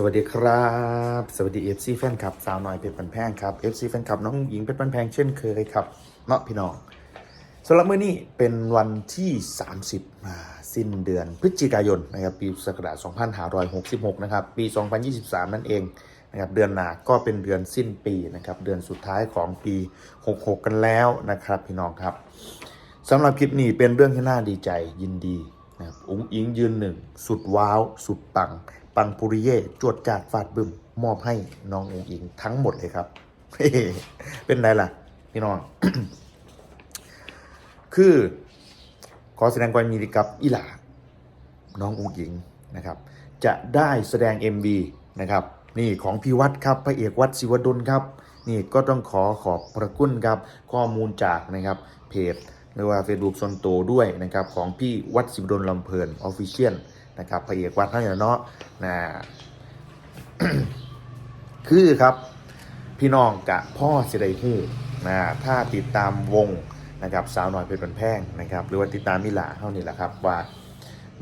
สวัสดีครับ สวัสดี FC แฟนคลับ สาวน้อยเพชรบันแพงครับ FC แฟนคลับน้องหญิงเพชรบันแพงเช่นเคยครับเนาะพี่น้องสำหรับมื้อนี้เป็นวันที่ 30อ่าสิ้นเดือนพฤศจิกายนนะครับปีศักราช2566 นะครับ ปี 2023 นั่นเองนะครับเดือนหน้าก็เป็นเดือนสิ้นปีนะครับเดือนสุดท้ายของปี 66 กันแล้วนะครับพี่น้องครับสำหรับคลิปนี้เป็นเรื่องที่น่าดีใจยินดีนะครับอุ้งอิงยืนหนึ่งสุดว้าว สุดปัง ปังปุริเย่จวดจาดฟาดบึมมอบให้น้องอุ้งอิงทั้งหมดเลยครับ เป็นไรล่ะ พี่น้อง คือขอแสดงความยินดีกับอีหลาน้องอุงอิงนะครับ จะได้แสดง MV นะครับ นี่ของพี่วัดครับพระเอกวัดศิวดลครับ นี่ก็ต้องขอขอบพระคุณครับ ข้อมูลจากนะครับเพจหรือว่า Facebook ส่วนตัวด้วยนะครับ ของพี่วัดศิวดลลำเพลินออฟฟิเชียล นะครับพระเอกวัดท่านเนาะนะคือครับ พี่น้องกะพ่อสิได้ฮู้นะถ้าติดตามวงนะครับสาวน้อยเพชรบันแพงนะครับ หรือว่าติดตามมิลาเท่านี้แหละครับว่า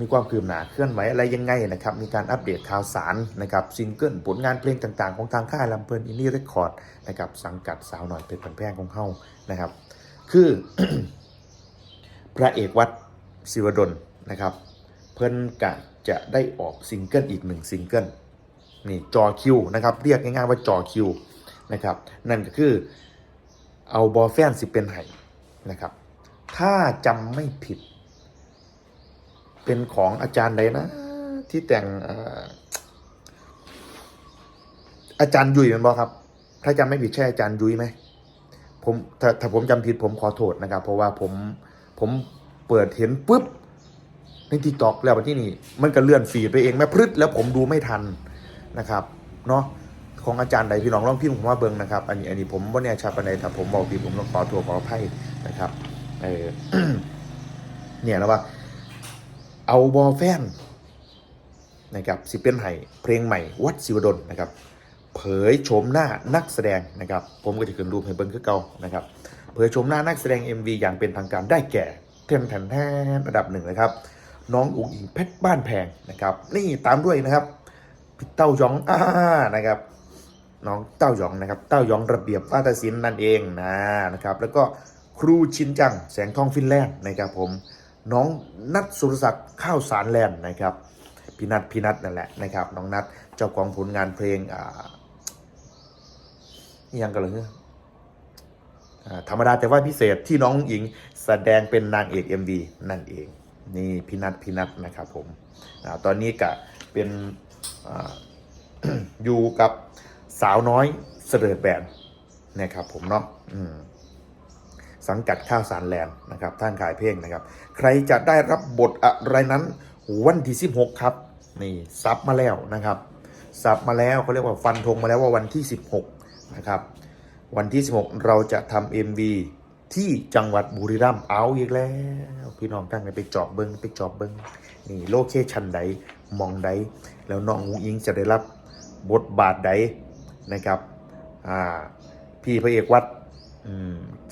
มีความคืบหน้าเคลื่อนไหวอะไรยังไงนะครับ มีการอัปเดตข่าวสารนะครับซิงเกิลผลงานเพลงต่างๆ ของทางค่ายลำเพลินอินดี้เรคคอร์ดนะครับสังกัดสาวหน่อยเป็นผันแพงของเฮานะครับ คือ พระเอกวัดศิวดลนะครับ เพิ่นกะจะได้ออกซิงเกิลอีกหนึ่งซิงเกิลนี่จอคิวนะครับเรียกง่ายๆว่าจอคิวนะครับนั่นก็คือเอาบอแฟนสิเป็นไห้นะครับ ถ้าจำไม่ผิด เป็นของอาจารย์ใดนะ ที่แต่งอาจารย์ยุ้ยเป็นบอกครับ ถ้าจำไม่ผิดใช่อาจารย์ยุ้ยไหมผมถ้าถ้าผมจำผิดผมขอโทษนะครับ เพราะว่าผมผมเปิดเห็นปุ๊บ ในทิกตอกแล้ววันที่นี่ มันก็เลื่อนฟีดไปเองแม่พรึดแล้วผมดูไม่ทันนะครับเนาะของอาจารย์ใดพี่น้องลองพิมพ์ผมว่าเบิงนะครับ อันนี้อันนี้ผมว่าเนี่ยชัดปนใดถ้าผมบอกผิดผมต้องขอโทษขออภัยนะครับเออเนี่ยแล้วว่า เอาบอแฟนนะครับสิเป็นไห้เพลงใหม่วัดศิวดลนะครับ เผยโฉมหน้านักแสดงนะครับ ผมก็จะขึ้นรูปให้เบิ้งคือเก่านะครับ เผยโฉมหน้านักแสดง MV อย่างเป็นทางการได้แก่เทนแทนแทนระดับหนึ่งนะครับ น้องอุ๋งอิงเพชรบ้านแพงนะครับ นี่ตามด้วยนะครับพี่เต้ายองอ่านะครับน้องเต้ายองนะครับเต้ายองระเบียบวาทศิลป์นั่นเองนะนะครับแล้วก็ครูชินจังแสงทองฟินแลนด์นะครับผมน้องนัทสุรศักดิ์ข้าวสารแลนด์นะครับพี่นัทพี่นัทนั่นแหละนะครับน้องนัทเจ้าของผลงานเพลงอ่ายังกันเลยเนี่ยอ่าธรรมดาแต่ว่าพิเศษที่น้องหญิงแสดงเป็นนางเอก MV นั่นเอง นี่พี่นัทพี่นัทนะครับผมอตอนนี้กะเป็นออยู่กับสาวน้อยเสด็จแบนนะครับผมเนาะสังกัดข้าวสารแลนด์นะครับท่านขายเพลงนะครับ ใครจะได้รับบทอะไรนั้นวันที่ 16 ครับ นี่ซับมาแล้วนะครับซับมาแล้วเขาเรียกว่าฟันธงมาแล้วว่าวันที่ 16 นะครับ วันที่ 16 เราจะทำ MV ที่จังหวัดบุรีรัมย์เอาอีกแล้ว พี่น้องตั้งใจไปจอบเบิงไปจอบเบิงนี่โลเคชันใดมองใดแล้วน้องอูอิงจะได้รับบทบาทใดนะครับอ่าพี่พระเอกวัด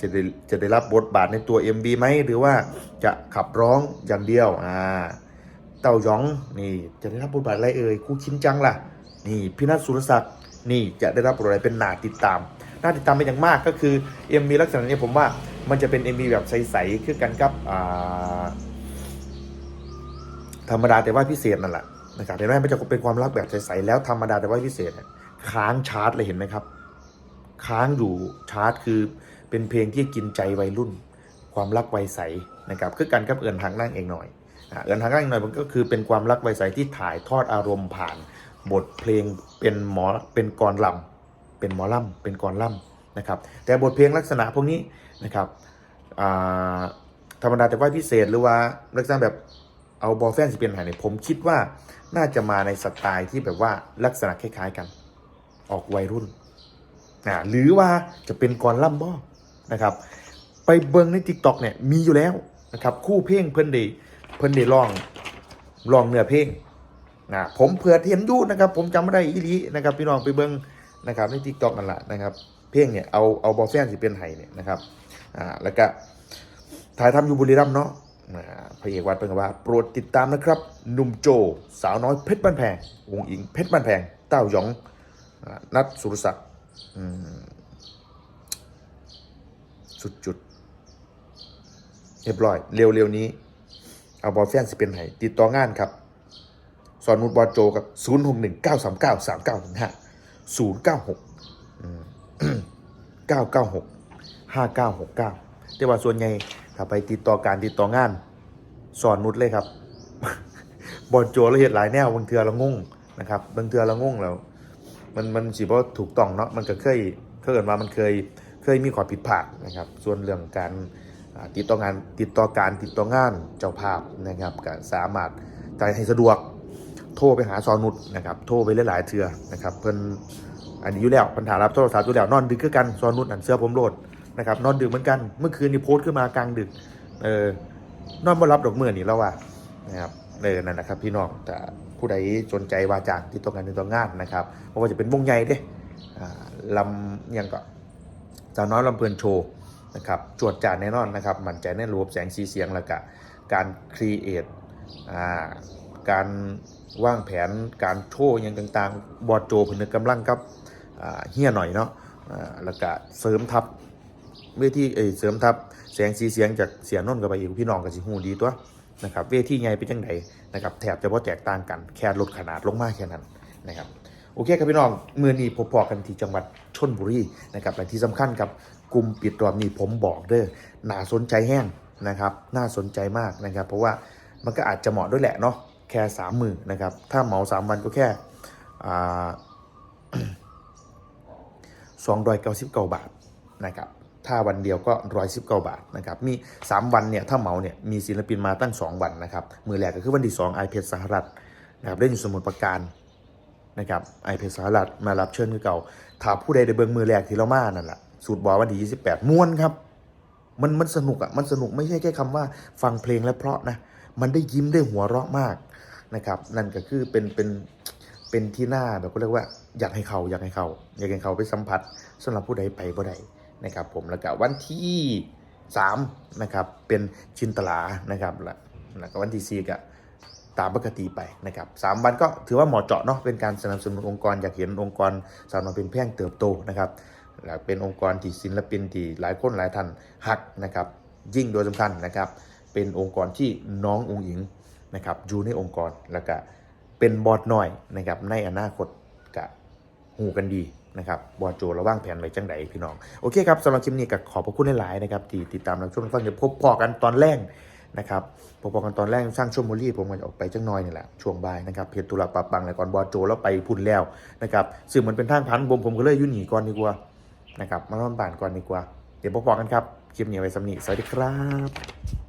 จะได้จะได้รับบทบาทในตัว MB ไหมหรือว่าจะขับร้องอย่างเดียวอ่าเต้ายองนี่จะได้รับบทบาทอะไรเอ่ยคู่ชินจังล่ะนี่พี่นัทสุรศักดิ์นี่จะได้รับบทอะไรเป็นหนาติดตาม น่าติดตามเป็นอย่างมากก็คือ MV ลักษณะนี้ผมว่ามันจะเป็น MV แบบใสๆคือกันกับธรรมดาแต่ว่าพิเศษนั่นแหละนะครับเห็นไหมมันจะเป็นความรักแบบใสๆแล้วธรรมดาแต่ว่าพิเศษค้างชาร์จเลยเห็นไหมครับ ค้างอยู่ชาร์จคือเป็นเพลงที่กินใจวัยรุ่น ความรักวัยใสนะครับคือกันกับเอินทางนั่งเองหน่อยอะเอินทางนั่งเองหน่อยมันก็คือเป็นความรักวัยใสที่ถ่ายทอดอารมณ์ผ่าน บทเพลงเป็นหมอเป็นกรลำ เป็นหมอลำเป็นกรลำนะครับ แต่บทเพลงลักษณะพวกนี้นะครับธรรมดาแต่ว่าพิเศษหรือว่าลักษณะแบบเอาบอลแฟนสิเป็นหายเนี่ยผมคิดว่าน่าจะมาในสไตล์ที่แบบว่าลักษณะคล้ายๆกัน ออกวัยรุ่นอ่าหรือว่าจะเป็นกรล่ำบ่นะครับ ไปเบิงใน t ิ k t o k เนี่ยมีอยู่แล้วนะครับคู่เพลงเพิ่นได้เพิ่นได้ร้องร้องเนื้อเพลงนะผมเผื่อเห็นยู่นะครับ ผมจำไม่ได้อีลีนะครับพี่น้องไปเบิ่ง นะครับใน t ิ k t o k นั่นแหละนะครับ เพลงเนี่ยเอาเอาบอลแฟนสิเป็นไห้เนี่ยนะครับอ่าแล้วก็ถ่ายทำอยู่บุรีรัมย์เนาะพระเอกวัดเป็นว่า โปรดติดตามนะครับหนุ่มโจ สาวน้อยเพชรบ้านแพง วงอิงเพชรบ้านแพง เต้าหยอง นัดสุรศักดิ์สุดจุดเรียบร้อย เร็วๆนี้ เอาบอลแฟนสิเป็นไห้ติดต่องานครับ สอนนุดบอลโจกับ 0 6 1 9 3 9 3 9 1 5 0 9 6 9 9 6 5 9 6 9แต่ว่าส่วนใหญ่ถ้าไปติดต่อการติดต่องาน สอนนุดเลยครับบอลโจเราเห็นหลายแนวบางเทือเรางงนะครับบางเทือเรางงแล้ว มันมันสิบ่ถูกต้องเนาะมันก็เคยเคยเกิดมามันเคยเคยมีความผิดพลาดนะครับ ส่วนเรื่องการติดต่องานติดต่อการติดต่องานเจ้าภาพนะครับก็สามารถจ่ายให้สะดวก โทรไปหาซอนุดนะครับโทรไปหลายๆเทือนะครับเพิ่นอันนี้อยู่แล้วปัญหารับโทรศัพท์อยู่แล้วนอนดึกคือกันซอนุดอันเสื้อผมโหลดนะครับนอนดึกเหมือนกันเมื่อคืนนี้โพสต์ขึ้นมากลางดึกเออนอนบ่รับดอกเมื่อนี่แล้วว่านะครับเออนั่นนะครับ พี่น้องแต่ผู้ใดสนใจว่าจากติดต่องานติดต่องานนะครับเพราะว่าจะเป็นวงใหญ่เด้อ่าลำยังก็สาวน้อยลำเพลินโชว์นะครับจวดจานแน่นอนนะครับมั่นใจในระบแสงสีเสียงแล้วก็การครีเอทอ่าการ วางแผนการโชว์อย่างต่างๆ บอดโจผนึกกำลังกับเฮียหน่อยเนาะแล้วก็เสริมทัพเวทีเอเสริมทับแสงสีเสียงจากเสียนนท์กับไปอีกพี่น้องกับสิหูดีตัวนะครับเวทีใหญ่เป็นจังไดนะครับแถบจะบ่แตกต่างกันแค่ลดขนาดลงมาแค่นั้นนะครับโอเคครับพี่น้องเมื่อนี้พบพอกันที่จังหวัดชนบุรีนะครับและที่สำคัญครับกลุ่มปิดรอบนี้ผมบอกเด้อน่าสนใจแห้งนะครับน่าสนใจมากนะครับ เพราะว่ามันก็อาจจะเหมาะด้วยแหละเนาะ แค่สามมือนะครับ ถ้าเหมาสามวันก็แค่สองร้อยเก้าสิบเก้าบาทนะครับ ถ้าวันเดียวก็ร้อยสิบเก้าบาทนะครับ มี3วันเนี่ยถ้าเหมาเนี่ยมีศิลปินมาตั้ง2วันนะครับ มือแรกก็คือวันที่2ไอเพชรสหรัฐนะครับเล่นอยู่สมุทรปราการนะครับไอเพชรสหรัฐมารับเชิญคือเก่าถ้าผู้ใดได้เบิ่งมือแรกที่เรามานั่นแหละสูตรบอวันที่28ม้วนครับมันมันสนุกอะมันสนุกไม่ใช่แค่คำว่าฟังเพลงและเพราะนะ มันได้ยิ้มได้หัวเราะมากนะครับ นั่นก็คือเป็นเป็นเป็นที่หน่าแบบก็เรียกว่าอยากให้เขาอยากให้เขาอยากให้เขาไปสัมผัสสำหรับผู้ใดไปบ่ได้นะครับผมแล้วก็วันที่3นะครับเป็นชินตลานะครับแล้วแล้วก็วันที่4ก็ตามปกติไปนะครับสามวันก็ถือว่าเหมาะเจาะเนาะเป็นการสนับสนุนองค์กรอยากเห็นองค์กรสาวน้อยเป็นแพร่งเติบโตนะครับและเป็นองค์กรที่ศิลปินที่หลายคนหลายท่านฮักนะครับยิ่งโดยสำคัญนะครับ เป็นองค์กรที่น้ององค์หญิงนะครับอยู่ในองค์กรแล้วก็เป็นบอดหน้อยนะครับในอนาคตกับหูกันดีนะครับบอดโจระว่างแผนไว้จังใดพี่น้อง โอเคครับสำหรับคลิปนี้ก็ขอบพระคุณหลายๆนะครับที่ติดตามรับชมฟังเดี๋ยวพบพอกันตอนแรกนะครับพบพอกันตอนแรกสร้างช่วโมงรีผมก็จะออกไปจังน้อยนี่แหละช่วงบ่ายนะครับเพจตุลาปะปังแล้วก่อนบอดโจแล้วไปพุ่นแล้วนะครับซึ่งมันเป็นทางพันผมผมก็เลยยุ่นหนีก่อนดีกว่านะครับมานอนบ้านก่อนดีกว่า เดี๋ยวพบกันครับคลิปนี้ไว้สำนีสวัสดีครับ